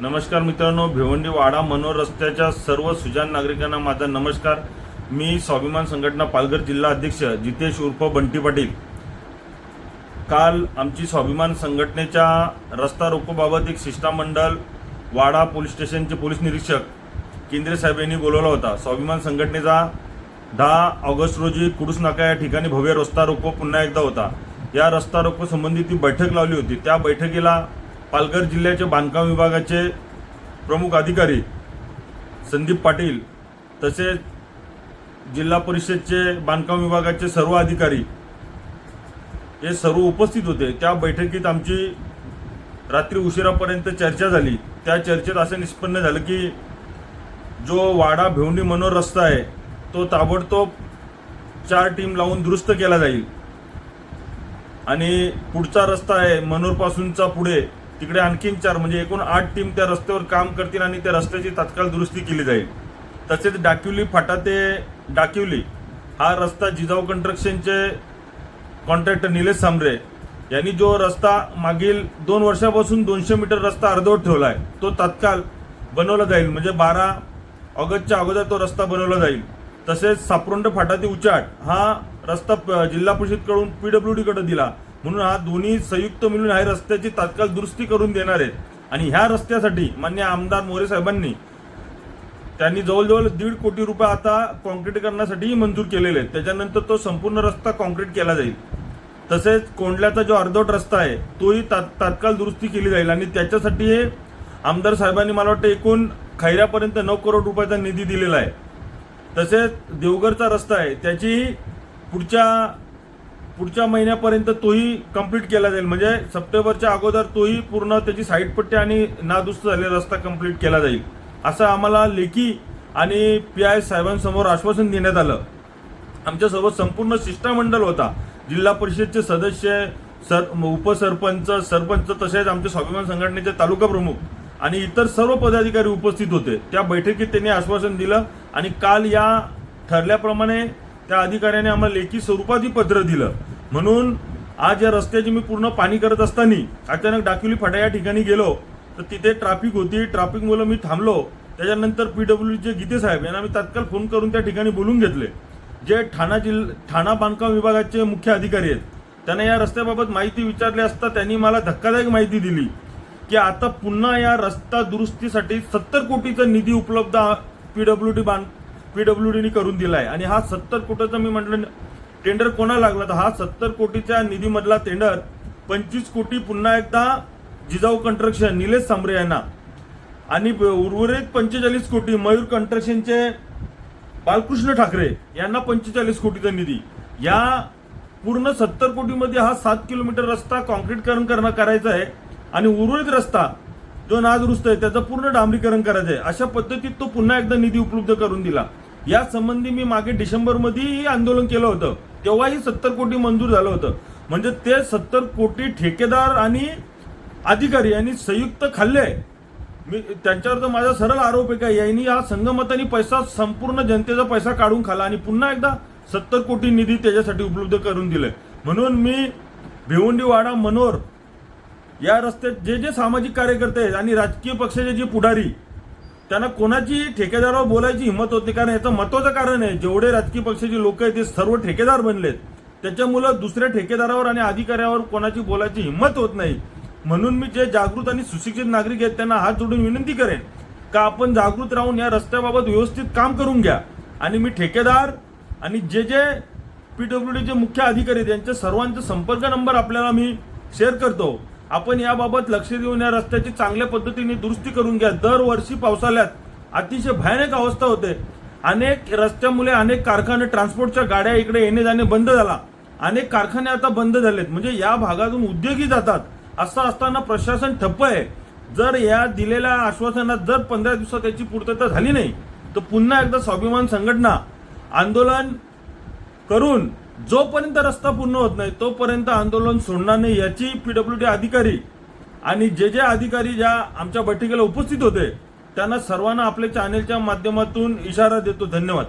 नमस्कार मित्रांनो भिवंडी वाडा मनोर रस्त्याच्या सर्व सुजान नागरिकांना माझा नमस्कार. मी स्वाभिमान संघटना पालघर जिल्हा अध्यक्ष जितेश उर्फ बंटी पाटील. काल आमची स्वाभिमान संघटनेच्या रस्ता रोकोबाबत एक शिष्टमंडळ वाडा पोलीस स्टेशनचे पोलीस निरीक्षक केंद्रे साहेब यांनी बोलवला होता. स्वाभिमान संघटनेचा दहा ऑगस्ट रोजी कुडूस नाका या ठिकाणी भव्य रस्ता रोको पुन्हा एकदा होता. या रस्ता रोको संबंधी ती बैठक लावली होती. त्या बैठकीला पालघर जिल्ह्याचे बांधकाम विभागाचे प्रमुख अधिकारी संदीप पाटील तसेच जिल्हा परिषदचे बांधकाम विभागाचे सर्व अधिकारी हे सर्व उपस्थित होते. त्या बैठकीत आमची रात्री उशिरापर्यंत चर्चा झाली. त्या चर्चेत असं निष्पन्न झालं की जो वाडा भिवंडी मनोर रस्ता आहे तो ताबडतोब चार टीम लावून दुरुस्त केला जाईल. आणि पुढचा रस्ता आहे मनोरपासूनचा पुढे तिकडे आणखीन चार म्हणजे एकूण आठ टीम त्या रस्त्यावर काम करतील आणि त्या रस्त्याची तात्काळ दुरुस्ती केली जाईल. तसेच डाकिवली फाटा ते डाकिवली हा रस्ता जिजाऊ कन्स्ट्रक्शनचे कॉन्ट्रॅक्टर निलेश सांबरे यांनी जो रस्ता मागील दोन वर्षापासून दोनशे मीटर रस्ता अर्धवट ठेवला आहे तो तात्काळ बनवला जाईल. म्हणजे बारा ऑगस्टच्या अगोदर तो रस्ता बनवला जाईल. तसेच सापरोंड फाटा ते उचाट हा रस्ता प- जिल्हा परिषदकडून पी डब्ल्यू डीकडे दिला. म्हणून हा दोन्ही संयुक्त मिळून ह्या रस्त्याची तात्काळ दुरुस्ती करून देणार आहेत. आणि ह्या रस्त्यासाठी मान्य आमदार मोरे साहेबांनी त्यांनी जवळजवळ दीड कोटी रुपये आता कॉन्क्रीट करण्यासाठीही मंजूर केलेले आहेत. त्याच्यानंतर तो संपूर्ण रस्ता कॉन्क्रीट केला जाईल. तसेच कोंडल्याचा जो अर्धवट रस्ता आहे तोही ता तात्काळ दुरुस्ती केली जाईल. आणि त्याच्यासाठी हे आमदार साहेबांनी मला वाटतं एकूण खैऱ्यापर्यंत नऊ करोड रुपयाचा निधी दिलेला आहे. तसेच देवगडचा रस्ता आहे त्याची पुढच्या पुढच्या महिन्यापर्यंत तोही कंप्लीट केला जाईल. म्हणजे सप्टेंबरच्या अगोदर तोही पूर्ण त्याची साईड पट्टी आणि नादुस्त झालेला रस्ता कंप्लीट केला जाईल. असं आम्हाला लेखी आणि पी आय साहेबांसमोर आश्वासन देण्यात आलं. आमच्यासोबत संपूर्ण शिष्टमंडळ होता. जिल्हा परिषदचे सदस्य सर उपसरपंच सरपंच तसेच आमचे स्वाभिमान संघटनेचे तालुका प्रमुख आणि इतर सर्व पदाधिकारी उपस्थित होते. त्या बैठकीत त्यांनी आश्वासन दिलं आणि काल या ठरल्याप्रमाणे त्या अधिकाऱ्याने आम्हाला लेखी स्वरूपातही पत्र दिलं. म्हणून आज या रस्त्याची मी पूर्ण पाणी करत असताना अचानक डाकिवली फाटा या ठिकाणी गेलो. तर तिथे ट्रॅफिक होती. ट्रॅफिकमुळे मी थांबलो. त्याच्यानंतर पी डब्ल्यूचे गीते साहेब यांना मी तात्काळ फोन करून त्या ठिकाणी बोलून घेतले. जे ठाणा जिल्हा ठाणा बांधकाम विभागाचे मुख्य अधिकारी आहेत. त्यांना या रस्त्याबाबत माहिती विचारली असता त्यांनी मला धक्कादायक माहिती दिली की आता पुन्हा या रस्ता दुरुस्तीसाठी सत्तर कोटीचा निधी उपलब्ध पी डब्ल्यू डी बांध पी डब्ल्यू डीने करून दिला आहे आणि हा सत्तर कोटीचा मी म्हटलं टेंडर कोणाला लागला तर हा सत्तर कोटीच्या निधीमधला टेंडर पंचवीस कोटी पुन्हा एकदा जिजाऊ कंस्ट्रक्शन निलेश सांबरे यांना. आणि उर्वरित पंचेचाळीस कोटी मयूर कंस्ट्रक्शनचे बालकृष्ण ठाकरे यांना पंचेचाळीस कोटीचा निधी. या पूर्ण सत्तर कोटीमध्ये हा सात किलोमीटर रस्ता कॉन्क्रीटकरण करणं करायचा आहे. आणि उर्वरित रस्ता जो नादुरुस्त आहे त्याचं पूर्ण डांबरीकरण करायचं आहे. अशा पद्धतीत तो पुन्हा एकदा निधी उपलब्ध करून दिला. या संबंधी मी मागे डिसेंबरमध्येही आंदोलन केलं होतं. तेव्हाही सत्तर कोटी मंजूर झालं होतं. म्हणजे ते सत्तर कोटी ठेकेदार आणि अधिकारी यांनी संयुक्त खाल्ले. मी त्यांच्यावर तर माझा सरळ आरोप आहे का? यांनी हा संगमतानी पैसा संपूर्ण जनतेचा पैसा काढून खाला आणि पुन्हा एकदा सत्तर कोटी निधी त्याच्यासाठी उपलब्ध करून दिले. म्हणून मी भिवंडी वाडा मनोर या रस्त्यात जे जे सामाजिक कार्यकर्ते आहेत आणि राजकीय पक्षाचे जे पुढारी त्यांना कोणाची ठेकेदारावर बोलायची हिंमत होत नाही. कारण याचं महत्वाचं कारण आहे जेवढे राजकीय पक्षाचे लोक आहेत ते सर्व ठेकेदार बनलेत. त्याच्यामुळं दुसऱ्या ठेकेदारावर आणि अधिकाऱ्यावर कोणाची बोलायची हिंमत होत नाही. म्हणून मी जे जागृत आणि सुशिक्षित नागरिक आहेत त्यांना हात जोडून विनंती करेन का आपण जागृत राहून या रस्त्याबाबत व्यवस्थित काम करून घ्या. आणि मी ठेकेदार आणि जे जे पीडब्ल्यूडीचे मुख्य अधिकारी आहेत यांच्या सर्वांचा संपर्क नंबर आपल्याला मी शेअर करतो. आपण याबाबत लक्ष देऊन या रस्त्याची चांगल्या पद्धतीने दुरुस्ती करून घ्या. दरवर्षी पावसाळ्यात अतिशय भयानक अवस्था होते. अनेक रस्त्यामुळे अनेक कारखाने ट्रान्सपोर्टच्या गाड्या इकडे येणे जाणे बंद झाला. अनेक कारखाने आता बंद झालेत. म्हणजे या भागातून उद्योगी जातात असं असताना प्रशासन ठप्प आहे. जर या दिलेल्या आश्वासनात जर पंधरा दिवसात त्याची पूर्तता झाली नाही तर पुन्हा एकदा स्वाभिमान संघटना आंदोलन करून जोपर्यंत रस्ता पूर्ण होत नाही तोपर्यंत आंदोलन सोडणार नाही याची पीडब्ल्यूडी अधिकारी आणि जे जे अधिकारी ज्या आमच्या बैठकीला उपस्थित होते त्यांना सर्वांना आपल्या चॅनेलच्या माध्यमातून इशारा देतो. धन्यवाद.